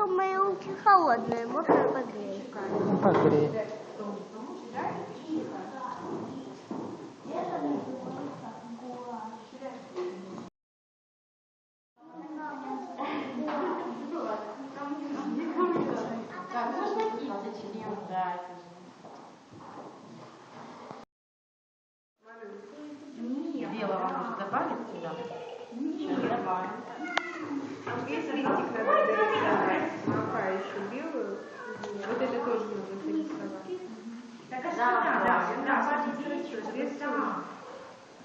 мои руки холодные, можно погреть? Ну, Погрей. Белого может добавить сюда? Сейчас добавим. Весь листик надо дорисовать. Мака еще белую. Вот это тоже нужно дорисовать.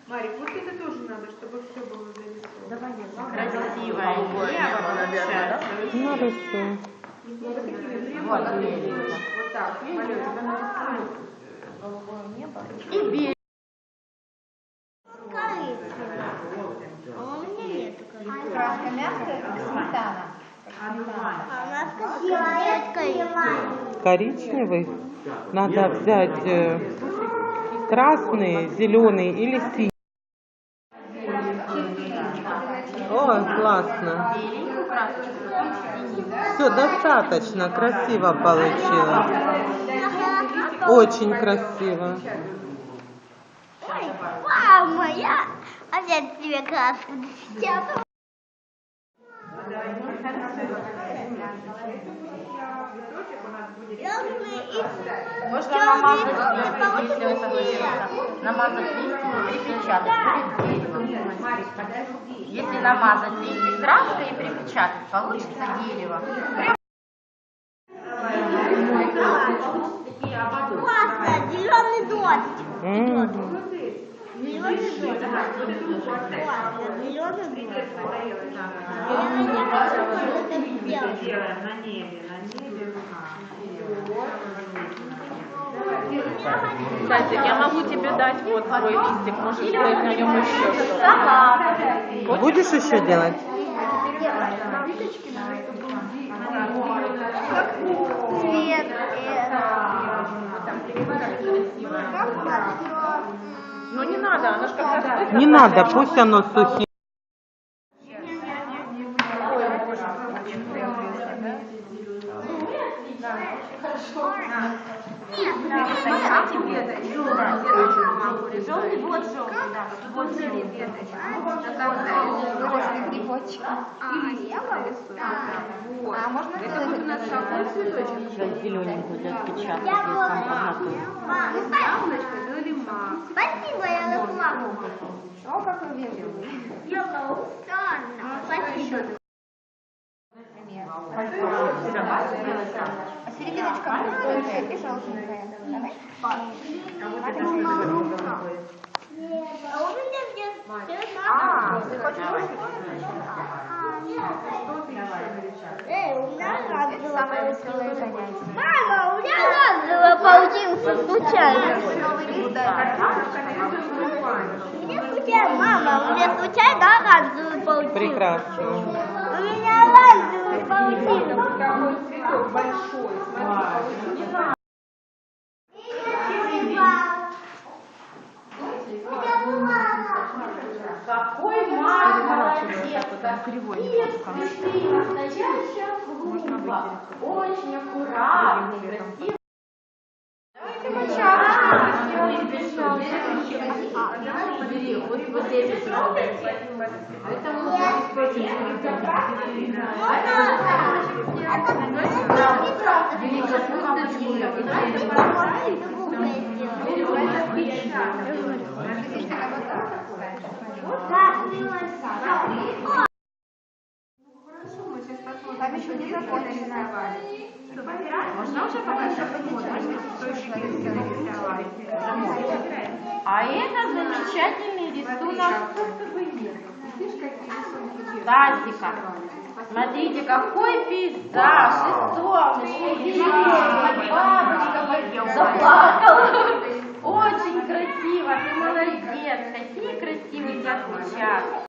Марик, вот это тоже надо, чтобы все было нарисовано. Красивое небо получается. Нарисуй. Вот Вот. Вот так, малюй. И белый. Коричневый. А у меня нету коричневого. Краска мягкая, как сметана. А красивая коричневая. Коричневый. Надо взять э, красный, зеленый или синий. Ой, классно. Все, достаточно. Красиво получилось. Очень красиво. Ой, мама, я опять тебе краску будет Можно намазать листик, если вы согласитесь. Намазать листик и припечатать. Если намазать листик краской и припечатать, получится дерево. Классно, зеленый дождь. На небе, на небе. Кстати, я могу тебе дать вот свой листик, можешь сделать на нем еще что-то. Будешь еще делать? Цвет. Ну не надо, она же как раз Не надо, пусть оно сухим. Желтый, вот желтый, да. Вот желтый. А можно Сейчас зелененькую для отпечатка, Я если вот. Спасибо, я расплакала. О, как вы вежливы. Yellow sun. Спасибо. Серединочка и желтенькая. Давай. А у меня здесь все А, ты хочешь Эй, у меня разовая Мама, у меня разовая паутинка случайно. У меня случайно, мама, у меня случайно оранжевая паутинка. Прекрасно. У меня цветок большой. Смотри, Какой маленький Кривой немножко. Можно вытереть. Очень аккуратный, красивый. Давайте сделаем без Бери, вот, вот здесь вот. Это мы вот здесь Można уже А это замечательный рисунок тазика. Смотрите, какой пейзаж, и солнышко, заплакала. Очень красиво, ты молодец, какие красивые у тебя